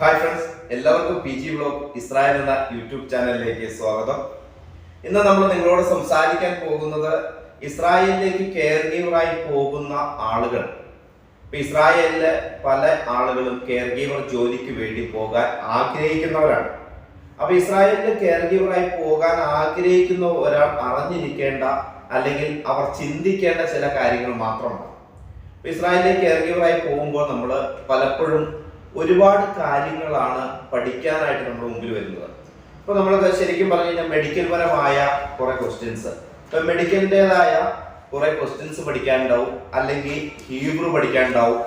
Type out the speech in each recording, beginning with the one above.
Hi friends എല്ലാവർക്കും P G blog Israel എന്ന YouTube ചാനലിലേക്ക് സ്വാഗതം. ഇന്ന് നമ്മൾ നിങ്ങളോട് സംസാരിക്കാൻ പോകുന്നത് ഇസ്രായേലിലേക്ക് കെയർ ഗീവറായി പോകുന്ന ആളുകൾ. ഇപ്പൊ ഇസ്രായേലിലെ പല ആളുകളും കെയർ ഗീവർ ജോലിക്ക് വേണ്ടി പോകാൻ ആഗ്രഹിക്കുന്നവരാണ്. അപ്പൊ ഇസ്രായേലിലെ കെയർ ഗീവറായി പോകാൻ ആഗ്രഹിക്കുന്ന ഒരാൾ അറിഞ്ഞിരിക്കേണ്ട അല്ലെങ്കിൽ അവർ ചിന്തിക്കേണ്ട ചില കാര്യങ്ങൾ മാത്രമാണ്. ഇസ്രായേലിലെ കെയർ പോകുമ്പോൾ നമ്മൾ പലപ്പോഴും ഒരുപാട് കാര്യങ്ങളാണ് പഠിക്കാനായിട്ട് നമ്മുടെ മുമ്പിൽ വരുന്നത്. ഇപ്പൊ നമ്മൾ ശരിക്കും പറഞ്ഞു കഴിഞ്ഞാൽ മെഡിക്കൽ പരമായ കുറെ ക്വസ്റ്റ്യൻസ് ഇപ്പൊ മെഡിക്കലിന്റെതായ കുറെ ക്വസ്റ്റ്യൻസ് പഠിക്കാനുണ്ടാവും. അല്ലെങ്കിൽ ഹീബ്രു പഠിക്കാനുണ്ടാവും.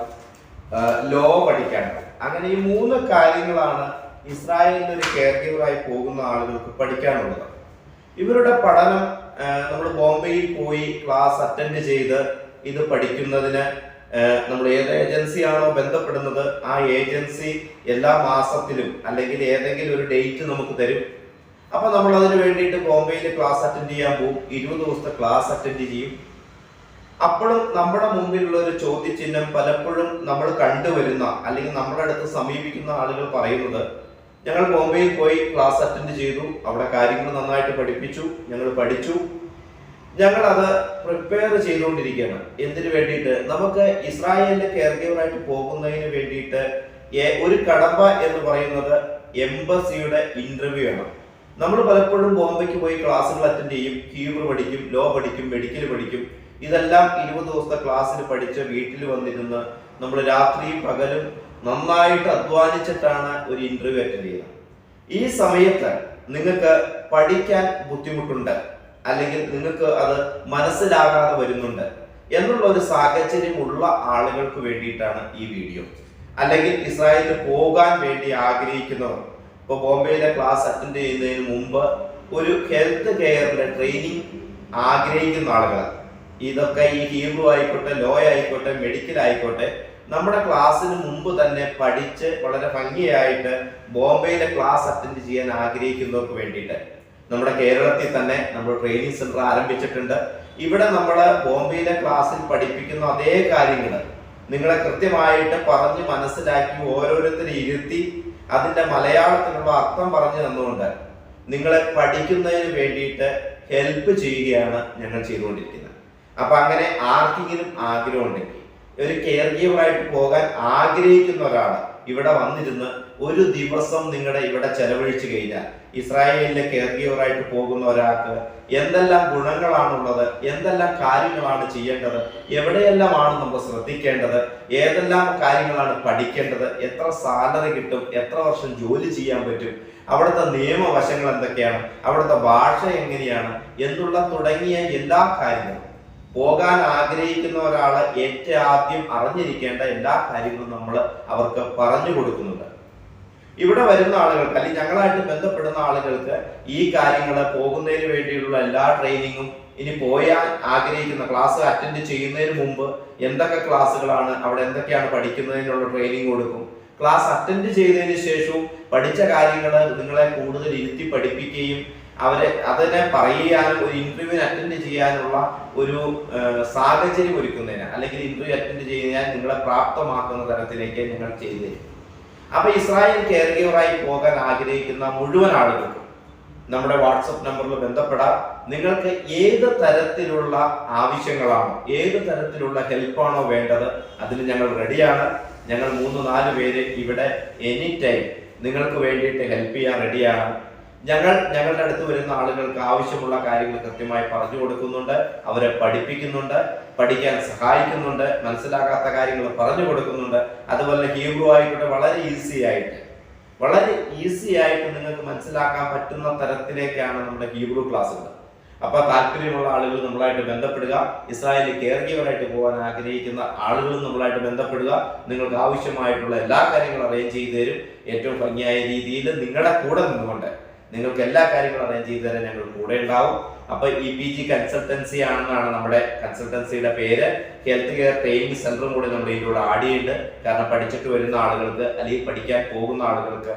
ലോ പഠിക്കാനുണ്ടാവും. അങ്ങനെ ഈ മൂന്ന് കാര്യങ്ങളാണ് ഇസ്രായേലിൽ ഒരു കെയർ ഗീവറായി പോകുന്ന ആളുകൾക്ക് പഠിക്കാനുള്ളത്. ഇവരുടെ പഠനം നമ്മൾ ബോംബെയിൽ പോയി ക്ലാസ് അറ്റൻഡ് ചെയ്ത് ഇത് പഠിക്കുന്നതിന് നമ്മൾ ഏത് ഏജൻസിയാണോ ബന്ധപ്പെടുന്നത് ആ ഏജൻസി എല്ലാ മാസത്തിലും അല്ലെങ്കിൽ ഏതെങ്കിലും ഒരു ഡേറ്റ് നമുക്ക് തരും. അപ്പോൾ നമ്മൾ അതിന് വേണ്ടിയിട്ട് ബോംബെയിൽ ക്ലാസ് അറ്റൻഡ് ചെയ്യാൻ പോകും ഇരുപത് ദിവസത്തെ ക്ലാസ് അറ്റൻഡ് ചെയ്യും. അപ്പോഴും നമ്മുടെ മുമ്പിലുള്ള ഒരു ചോദ്യചിഹ്നം പലപ്പോഴും നമ്മൾ കണ്ടുവരുന്ന അല്ലെങ്കിൽ നമ്മുടെ അടുത്ത് സമീപിക്കുന്ന ആളുകൾ പറയുന്നത് ഞങ്ങൾ ബോംബെയിൽ പോയി ക്ലാസ് അറ്റൻഡ് ചെയ്തു അവിടെ കാര്യങ്ങൾ നന്നായിട്ട് പഠിപ്പിച്ചു ഞങ്ങൾ പഠിച്ചു ഞങ്ങൾ അത് പ്രിപ്പയർ ചെയ്തുകൊണ്ടിരിക്കുകയാണ്. എന്തിനു വേണ്ടിയിട്ട്? നമുക്ക് ഇസ്രായേലിന്റെ കെയർ ഗീവറായിട്ട് പോകുന്നതിന് വേണ്ടിയിട്ട് ഒരു കടമ്പ എന്ന് പറയുന്നത് എംബസിയുടെ ഇന്റർവ്യൂ ആണ്. നമ്മൾ പലപ്പോഴും ബോംബെക്ക് പോയി ക്ലാസ്സുകൾ അറ്റൻഡ് ചെയ്യും ഹീബ്രു പഠിക്കും ലോ പഠിക്കും മെഡിക്കൽ പഠിക്കും. ഇതെല്ലാം ഇരുപത് ദിവസത്തെ ക്ലാസ്സിൽ പഠിച്ച് വീട്ടിൽ വന്നിരുന്ന് നമ്മൾ രാത്രിയും പകലും നന്നായിട്ട് അധ്വാനിച്ചിട്ടാണ് ഒരു ഇന്റർവ്യൂ അറ്റൻഡ് ചെയ്യുന്നത്. ഈ സമയത്ത് നിങ്ങൾക്ക് പഠിക്കാൻ ബുദ്ധിമുട്ടുണ്ട്. അല്ലെങ്കിൽ നിങ്ങൾക്ക് അത് മനസ്സിലാകാതെ വരുന്നുണ്ട് എന്നുള്ള ഒരു സാഹചര്യം ഉള്ള ആളുകൾക്ക് വേണ്ടിയിട്ടാണ് ഈ വീഡിയോ. അല്ലെങ്കിൽ ഇസ്രായേലിൽ പോകാൻ വേണ്ടി ആഗ്രഹിക്കുന്നവർ. ഇപ്പോൾ ബോംബെയിലെ ക്ലാസ് അറ്റൻഡ് ചെയ്യുന്നതിന് മുമ്പ് ഒരു ഹെൽത്ത് കെയറിന്റെ ട്രെയിനിങ് ആഗ്രഹിക്കുന്ന ആളുകൾ. ഇതൊക്കെ ഈ ഹീബ്രു ആയിക്കോട്ടെ ലോ ആയിക്കോട്ടെ മെഡിക്കൽ ആയിക്കോട്ടെ നമ്മുടെ ക്ലാസ്സിന് മുമ്പ് തന്നെ പഠിച്ച് വളരെ ഭംഗിയായിട്ട് ബോംബെയിലെ ക്ലാസ് അറ്റൻഡ് ചെയ്യാൻ ആഗ്രഹിക്കുന്നവർക്ക് വേണ്ടിയിട്ട് നമ്മുടെ കേരളത്തിൽ തന്നെ നമ്മൾ ട്രെയിനിങ് സെന്റർ ആരംഭിച്ചിട്ടുണ്ട്. ഇവിടെ നമ്മൾ ബോംബെയിലെ ക്ലാസ്സിൽ പഠിപ്പിക്കുന്ന അതേ കാര്യങ്ങൾ നിങ്ങളെ കൃത്യമായിട്ട് പറഞ്ഞ് മനസ്സിലാക്കി ഓരോരുത്തരെ ഇരുത്തി അതിന്റെ മലയാളത്തിലുള്ള അർത്ഥം പറഞ്ഞു തന്നുകൊണ്ട് നിങ്ങളെ പഠിക്കുന്നതിന് വേണ്ടിയിട്ട് ഹെൽപ്പ് ചെയ്യുകയാണ് ഞങ്ങൾ ചെയ്തുകൊണ്ടിരിക്കുന്നത്. അപ്പൊ അങ്ങനെ ആർക്കെങ്കിലും ആഗ്രഹമുണ്ടെങ്കിൽ ഒരു കെയർ ഗീവറായിട്ട് പോകാൻ ആഗ്രഹിക്കുന്ന ഒരാൾ ഇവിടെ വന്നിരുന്ന് ഒരു ദിവസം നിങ്ങളുടെ ഇവിടെ ചെലവഴിച്ചു കഴിഞ്ഞാൽ ഇസ്രായേലിലെ കേർഗീവറായിട്ട് പോകുന്ന ഒരാൾക്ക് എന്തെല്ലാം ഗുണങ്ങളാണുള്ളത് എന്തെല്ലാം കാര്യങ്ങളാണ് ചെയ്യേണ്ടത് എവിടെയെല്ലാമാണ് നമ്മൾ ശ്രദ്ധിക്കേണ്ടത് ഏതെല്ലാം കാര്യങ്ങളാണ് പഠിക്കേണ്ടത് എത്ര സാലറി കിട്ടും എത്ര വർഷം ജോലി ചെയ്യാൻ പറ്റും അവിടുത്തെ നിയമവശങ്ങൾ എന്തൊക്കെയാണ് അവിടുത്തെ ഭാഷ എങ്ങനെയാണ് എന്നുള്ള തുടങ്ങിയ എല്ലാ കാര്യങ്ങളും പോകാൻ ആഗ്രഹിക്കുന്ന ഒരാൾ ഏറ്റവും ആദ്യം അറിഞ്ഞിരിക്കേണ്ട എല്ലാ കാര്യങ്ങളും നമ്മൾ അവർക്ക് പറഞ്ഞു കൊടുക്കുന്നുണ്ട്. ഇവിടെ വരുന്ന ആളുകൾക്ക് അല്ലെങ്കിൽ ഞങ്ങളായിട്ട് ബന്ധപ്പെടുന്ന ആളുകൾക്ക് ഈ കാര്യങ്ങൾ പോകുന്നതിന് വേണ്ടിയുള്ള എല്ലാ ട്രെയിനിങ്ങും ഇനി പോയാൽ ആഗ്രഹിക്കുന്ന ക്ലാസ് അറ്റൻഡ് ചെയ്യുന്നതിന് മുമ്പ് എന്തൊക്കെ ക്ലാസ്സുകളാണ് അവിടെ എന്തൊക്കെയാണ് പഠിക്കുന്നതിനുള്ള ട്രെയിനിങ് കൊടുക്കും. ക്ലാസ് അറ്റൻഡ് ചെയ്തതിന് ശേഷവും പഠിച്ച കാര്യങ്ങൾ നിങ്ങളെ കൂടുതൽ ഇരുത്തി പഠിപ്പിക്കുകയും അവരെ അതിനെ പറയാനും ഒരു ഇന്റർവ്യൂവിന് അറ്റൻഡ് ചെയ്യാനുള്ള ഒരു സാഹചര്യം ഒരുക്കുന്നതിന് അല്ലെങ്കിൽ ഇന്റർവ്യൂ അറ്റൻഡ് ചെയ്യാൻ നിങ്ങളെ പ്രാപ്തമാക്കുന്ന തരത്തിലേക്ക് നിങ്ങൾ ചെയ്തു തരും. അപ്പൊ ഇസ്രായേൽ ഗീവറായി പോകാൻ ആഗ്രഹിക്കുന്ന മുഴുവൻ ആളുകൾക്കും നമ്മുടെ വാട്സപ്പ് നമ്പറിൽ ബന്ധപ്പെടാം. നിങ്ങൾക്ക് ഏത് തരത്തിലുള്ള ആവശ്യങ്ങളാണോ ഏത് തരത്തിലുള്ള ഹെൽപ്പാണോ വേണ്ടത് അതിന് ഞങ്ങൾ റെഡിയാണ്. ഞങ്ങൾ മൂന്ന് നാല് പേര് ഇവിടെ എനി ടൈം നിങ്ങൾക്ക് വേണ്ടിയിട്ട് ഹെൽപ്പ് ചെയ്യാൻ റെഡിയാണ്. ഞങ്ങൾ ഞങ്ങളുടെ അടുത്ത് വരുന്ന ആളുകൾക്ക് ആവശ്യമുള്ള കാര്യങ്ങൾ കൃത്യമായി പറഞ്ഞു കൊടുക്കുന്നുണ്ട്. അവരെ പഠിപ്പിക്കുന്നുണ്ട് പഠിക്കാൻ സഹായിക്കുന്നുണ്ട് മനസ്സിലാകാത്ത കാര്യങ്ങൾ പറഞ്ഞു കൊടുക്കുന്നുണ്ട്. അതുപോലെ ഹീബ്രു ആയിക്കോട്ടെ വളരെ ഈസി ആയിട്ട് വളരെ ഈസി ആയിട്ട് നിങ്ങൾക്ക് മനസ്സിലാക്കാൻ പറ്റുന്ന തരത്തിലേക്കാണ് നമ്മുടെ ഹീബ്രു ക്ലാസ്സുകൾ. അപ്പൊ താല്പര്യമുള്ള ആളുകൾ നമ്മളായിട്ട് ബന്ധപ്പെടുക ഇസ്രായേലിൽ കെയർ പോകാൻ ആഗ്രഹിക്കുന്ന ആളുകളും നമ്മളായിട്ട് ബന്ധപ്പെടുക. നിങ്ങൾക്ക് ആവശ്യമായിട്ടുള്ള എല്ലാ കാര്യങ്ങളും അറേഞ്ച് ചെയ്തു തരും. ഏറ്റവും ഭംഗിയായ രീതിയിൽ നിങ്ങളുടെ കൂടെ നിന്നുകൊണ്ട് നിങ്ങൾക്ക് എല്ലാ കാര്യങ്ങളും അറേഞ്ച് ചെയ്ത് തരാൻ ഞങ്ങൾ കൂടെ ഉണ്ടാവും. അപ്പൊ ഇ പി ജി കൺസൾട്ടൻസി ആണെന്നാണ് നമ്മുടെ കൺസൾട്ടൻസിയുടെ പേര്. ഹെൽത്ത് കെയർ ട്രെയിനിങ് സെന്ററും കൂടി നമ്മുടെ ഇതിലൂടെ ആഡ് ചെയ്യുന്നുണ്ട് കാരണം പഠിച്ചിട്ട് വരുന്ന ആളുകൾക്ക് അല്ലെങ്കിൽ പഠിക്കാൻ പോകുന്ന ആളുകൾക്ക്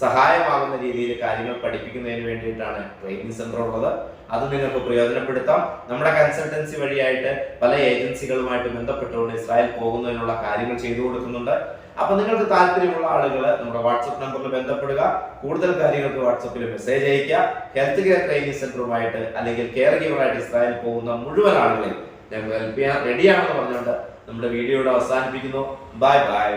സഹായമാകുന്ന രീതിയിൽ കാര്യങ്ങൾ പഠിപ്പിക്കുന്നതിന് വേണ്ടിയിട്ടാണ് ട്രെയിനിങ് സെന്റർ ഉള്ളത്. അത് നിങ്ങൾക്ക് പ്രയോജനപ്പെടുത്താം. നമ്മുടെ കൺസൾട്ടൻസി വഴിയായിട്ട് പല ഏജൻസികളുമായിട്ട് ബന്ധപ്പെട്ടുകൊണ്ട് ഇസ്രായേൽ പോകുന്നതിനുള്ള കാര്യങ്ങൾ ചെയ്തു കൊടുക്കുന്നുണ്ട്. അപ്പൊ നിങ്ങൾക്ക് താല്പര്യമുള്ള ആളുകൾ നമ്മുടെ വാട്സപ്പ് നമ്പറിൽ ബന്ധപ്പെടുക. കൂടുതൽ കാര്യങ്ങൾക്ക് വാട്സപ്പിൽ മെസ്സേജ് അയക്കുക ഹെൽത്ത് കെയർ ട്രെയിനിങ് സെന്ററുമായിട്ട് അല്ലെങ്കിൽ കെയർ ഗീവറായിട്ട് ഇസ്രായേൽ പോകുന്ന മുഴുവൻ ആളുകളെയും ഞങ്ങൾ ഹെൽപ്പ് ചെയ്യാൻ റെഡിയാണെന്ന് പറഞ്ഞുകൊണ്ട് നമ്മുടെ വീഡിയോയുടെ അവസാനിപ്പിക്കുന്നു. Bye bye